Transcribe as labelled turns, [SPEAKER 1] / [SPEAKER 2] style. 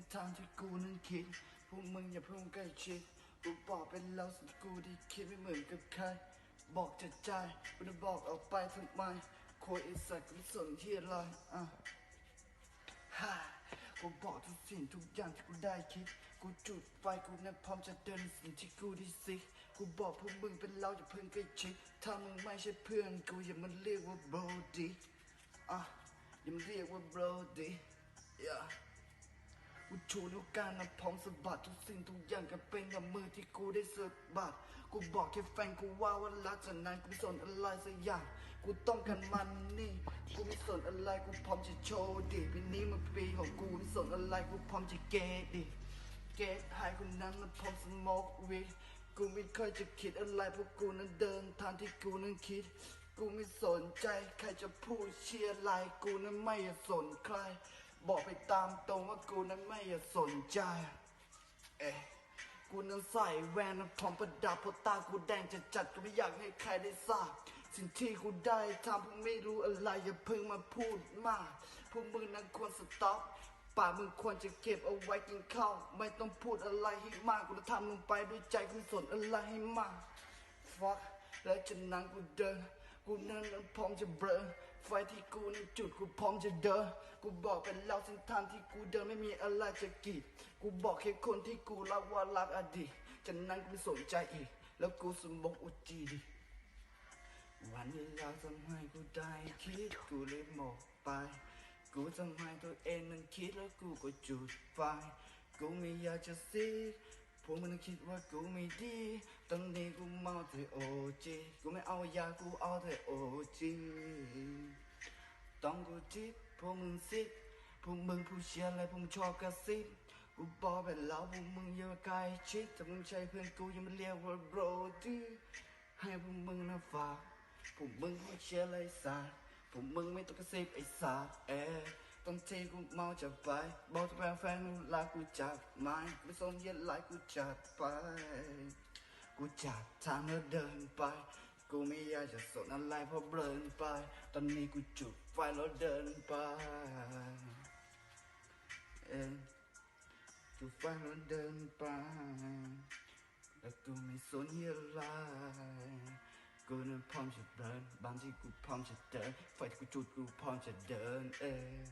[SPEAKER 1] นทางที่กูนั้นคิด พวกมึงอย่าเพิ่งใกล้ชิด กูบอกเป็นแล้วสิ่งที่กูได้คิดไม่เหมือนกับใคร บอกจากใจกูจะบอกออกไปทำไมโคยไอ้สัตว์กูสนที่อะไรอะฮ่ากูบอกทุกสิ่งทุกอย่างที่กูได้คิด กูจุดไฟกูนั้นพร้อมจะเดินสิ่งที่กูได้สิกูบอกพวกมึงเป็นเราอย่าเพิ่งใกล้ชิด ถ้ามึงไม่ใช่เพื่อนกูอย่ามันเรียกว่าบดีอะอย่ามันเรียกว่าบดีอย่า กูชูนิ้วกลางนะพร้อมสะบัดทุกสิ่งทุกอย่างกันเป็นกับมือที่กูได้สะบัดกูบอกแค่แฟนกูว่าว่ารักจากนั้นกูไม่สนอะไรสักอย่างกูต้องการมันนี่กูไม่สนอะไรกูพร้อมจะโชว์ดิปีนี้มันปีของกูไม่สนอะไรกูพร้อมจะเกตดิเกตให้คนนั้นนะพร้อมสโมกวิกูไม่เคยจะคิดอะไรเพราะกูนั้นเดินทางที่กูนั้นคิดกูไม่สนใจใครจะพูดเชียร์อะไรกูนั้นไม่สนใคร บอกไปตามตรงว่ากูนั้นไม่สนใจ เอ๊ะกูนั้นใส่แว่นนะพร้อมประดับเพราะตากูแดงจะจัดกูไม่อยากให้ใครได้ทราบ สิ่งที่กูได้ทำพวกไม่รู้อะไรอย่าเพิ่งมาพูดมาก พวกมึงนั้นควรสต็อปปากมึงควรจะเก็บเอาไว้กินข้าวไม่ต้องพูดอะไรให้มากกูจะทำลงไปด้วยใจกูสนอะไรให้มากฟักแล้วจากนั้นกูเดิน กูนั้นนั้นพร้อมจะเบลอไฟที่กูนั้นจุดกูพร้อมจะเดินกูบอกไปแล้วเส้นทางที่กูเดินไม่มีอะไรจะกีดกูบอกแค่คนที่กูรักว่ารักอดีตจากนั้นกูไม่สนใจอีก แล้วกูสมบกอุจีดีวันเวลาทำให้กูได้คิดกูเลยหมกไป กูทำให้ตัวเองนั้นคิดแล้วกูก็จุดไฟกูไม่อยากจะซีด พวกมันคิดว่ากูไม่ดี ตอนนี้กูเมาแต่โอจีกูไม่เอายากูเอาแต่โอจีต้องกูจิบพวกมึงซิดพวกมึงผู้เชียร์อะไรพวกมึงชอบกระซิบกูบอกไปแล้วพวกมึงอย่ามาใกล้ชิดถ้ามึงใช่เพื่อนกูย่ามาเรียกว่าโบรดีให้พวกมึงนะฝากพวกมึงผู้เชียร์อะไรสัตว์พวกมึงไม่ต้องกระซิบไอ้สัตว์เอ๊ ต้องทีกูเมาจะไปบอกแฟนแฟนกูลากูจับไม้ไม่สนเย็นไหลกูจัดไป กูจับทางแล้วเดินไป กูไม่อยากจะสนอะไรเพราะเบินไป ตอนนี้กูจุดไฟแล้วเดินไปเองจุดไฟแล้วเดินไปแล้วกูไม่สนอะไรกูนั้นพร้อมจะเดินบางทีกูพร้อมจะเดินไฟที่กูจุดกูพร้อมจะเดินเอง